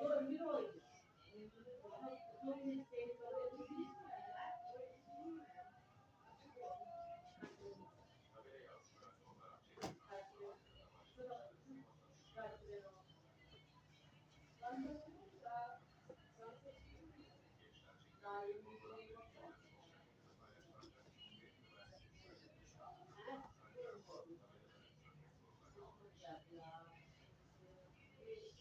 çağırıyor. Beni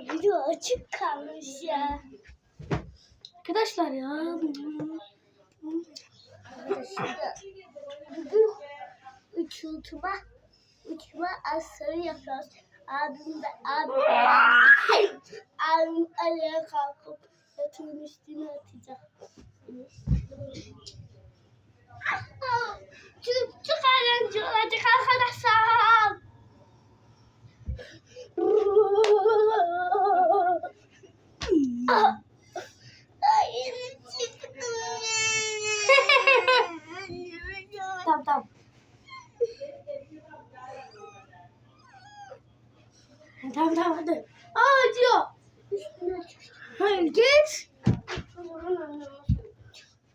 video açık kalmış ya. Arkadaşlar ya. Arkadaşlar bugün uçurtma uçma asarı yapıyoruz. Abim de abim, abim ayağa kalkıp yatağın üstüne atacak. Çok, çok eğlenceli olacak arkadaşlar. Ah. Ay, çıktım. Tamam tamam. Tamam tamam hadi. Aa acıyor. Hayır geç.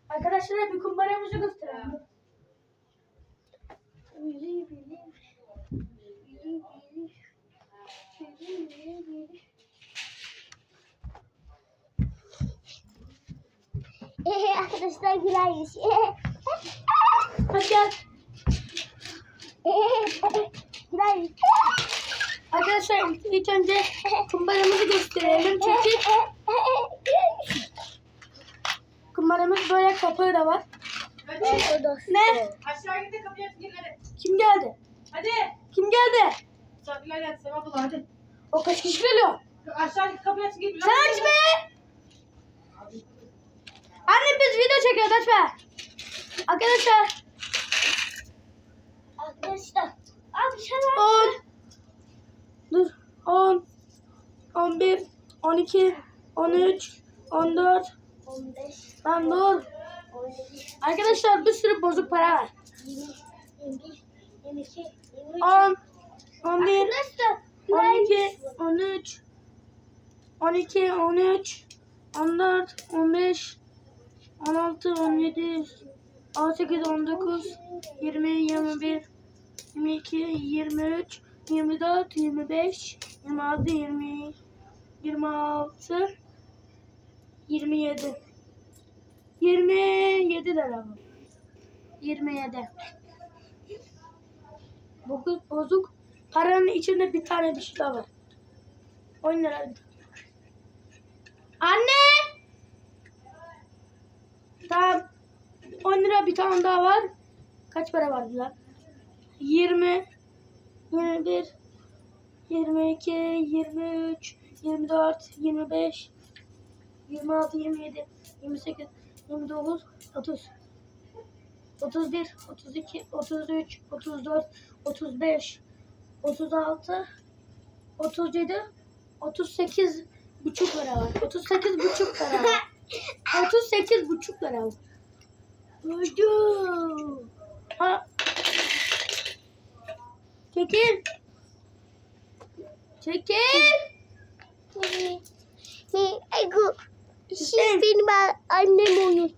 Arkadaşlara bir kumbaramızı gösterelim. Arkadaşlar gülermiş. Hadi gel. gülermiş. Arkadaşlar ilk önce kumbaramızı gösterelim. Çünkü kumbaramız böyle kapağı da var. Hadi. Ne? Aşağı git de kapıyı aç gir hadi. Kim geldi? Hadi. Kim geldi? Misafirler geldi Sema abla hadi. O kaç kişi geliyor? Aşağı git kapıyı aç gir. Sen aç be! Anne biz video çekiyoruz aç be! Arkadaşlar Arkadaşlar. Abi sen 10 Dur 10 11 12 13 14 15, Lan dur 17, Arkadaşlar bir sürü bozuk para var 20, 21, 22, 23. 10 11 Arkadaşlar. 12 13 12 13 14 15 16 17 18 19 20 21 22 23 24 25 26 20 26 27 27 lira bu. 27 Bozuk, bozuk paranın içinde bir tane bir şey var. 10 lira. Anne! Tamam. 10 lira bir tane daha var. Kaç para vardı lan? 20 21 22 23 24 25 26 27 28 29 30 31 32 33 34 35 36 37 38 buçuk lira var. 38 buçuk lira var. 38 buçuk lira. Uydu. Ha. Çekil. Çekil. Ego. Siz benim annem oyun.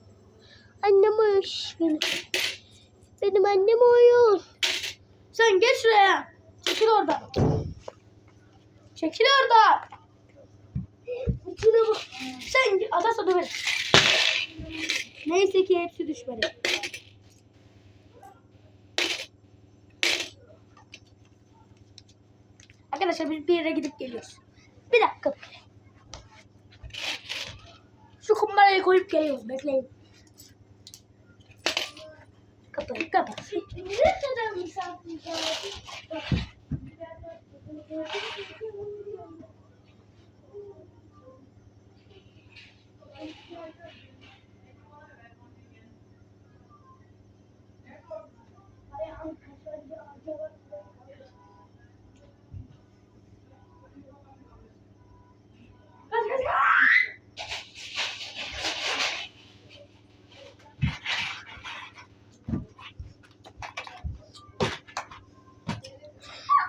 Annem siz benim. Benim annem oyun. Sen geç şuraya. Çekil oradan. Çekil oradan. Şuna bak. Sen adasa döver. Neyse ki hepsi düşmedi. Arkadaşlar biz bir yere gidip geliyoruz. Bir dakika. Şu kumbarayı koyup geliyoruz. Bekleyin. Kapıyı kapat. Ne kadar misafir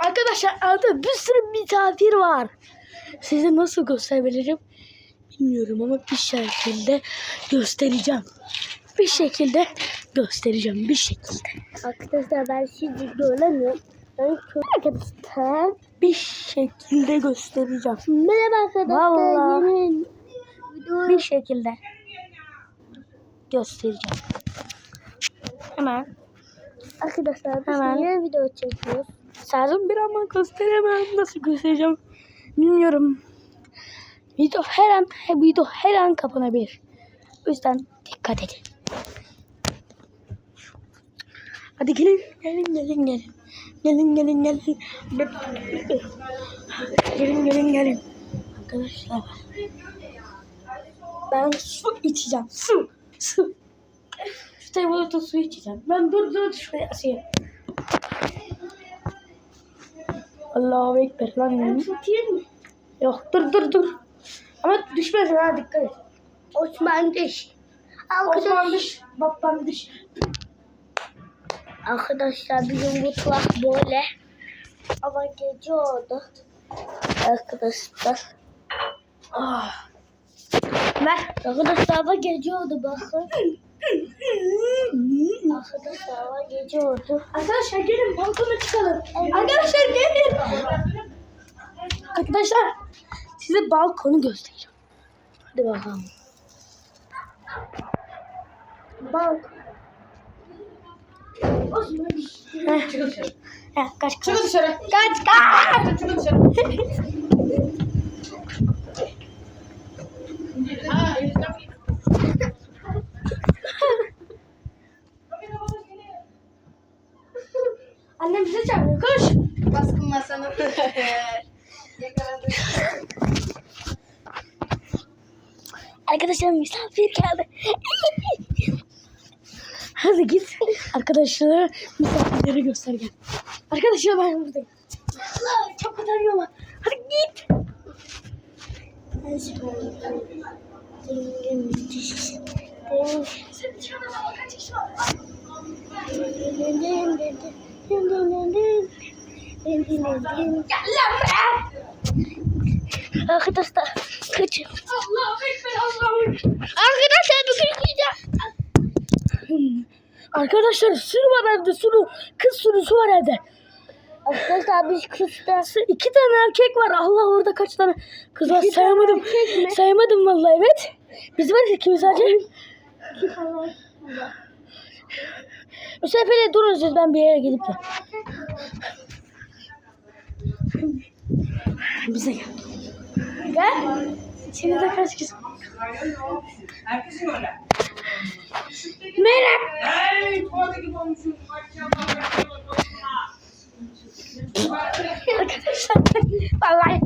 Arkadaşlar altta bir sürü misafir var. Size nasıl gösterebilirim bilmiyorum ama bir şekilde göstereceğim. Bir şekilde göstereceğim bir şekilde. Arkadaşlar ben sizi göremiyorum. Ben çok arkadaşlar. Bir şekilde göstereceğim. Merhaba arkadaşlar. Vallahi. Yeni Bir şekilde göstereceğim. Hemen Arkadaşlar biz Hemen. yeni video çekiyoruz. Sazım bir ama gösteremem. Nasıl göstereceğim bilmiyorum. Video her an video her an kapanabilir. O yüzden dikkat edin. Hadi gelin, gelin, gelin, gelin. Gelin, gelin, gelin. Gelin, gelin, gelin. Arkadaşlar. Ben su içeceğim. Su, su. Şu teybolata su içeceğim. Ben dur dur şuraya asayım. Allahu Ekber lan. Tutayım mı? Yok dur dur dur. Ama düşmesin ha dikkat et. Osman dış. Arkadaş, Osman dış, babam dış. Arkadaşlar bizim mutfak böyle. Ama gece oldu. Arkadaşlar. Ah. Ver. Arkadaşlar hava gece oldu bakın. Arkadaşlar hava gece oldu. Arkadaşlar gelin balkona çıkalım. Arkadaşlar gelin. Arkadaşlar size balkonu göstereceğim. Hadi bakalım. Bak. Heh. Heh, kaç kaç. Çıkın dışarı. Kaç kaç. Çıkın dışarı. Ha, Annem bizi çağırıyor. Koş. Baskın. Yakaladım. Arkadaşlar misafir geldi. Hadi git. Arkadaşlara misafirleri göster gel. Arkadaşlar ben buradayım. Allah çok utanıyorum. Hadi git. Sen dışarıda baba kaç kişi var? Arkadaşlar kaçın. Allahu Ekber Ekber. Arkadaşlar bugün gideceğim. Arkadaşlar sürü var evde sürü. Kız sürüsü var evde. Arkadaşlar biz Sı- İki tane erkek var. Allah orada kaç tane kız var İki tane sayamadım. Sayamadım vallahi evet. Biz var ikimiz sadece. Bu sefer durun siz ben bir yere gidip de. Bize gel. Gel. İçeride kaç kişi var? Herkesin öyle. Merhaba. Arkadaşlar vallahi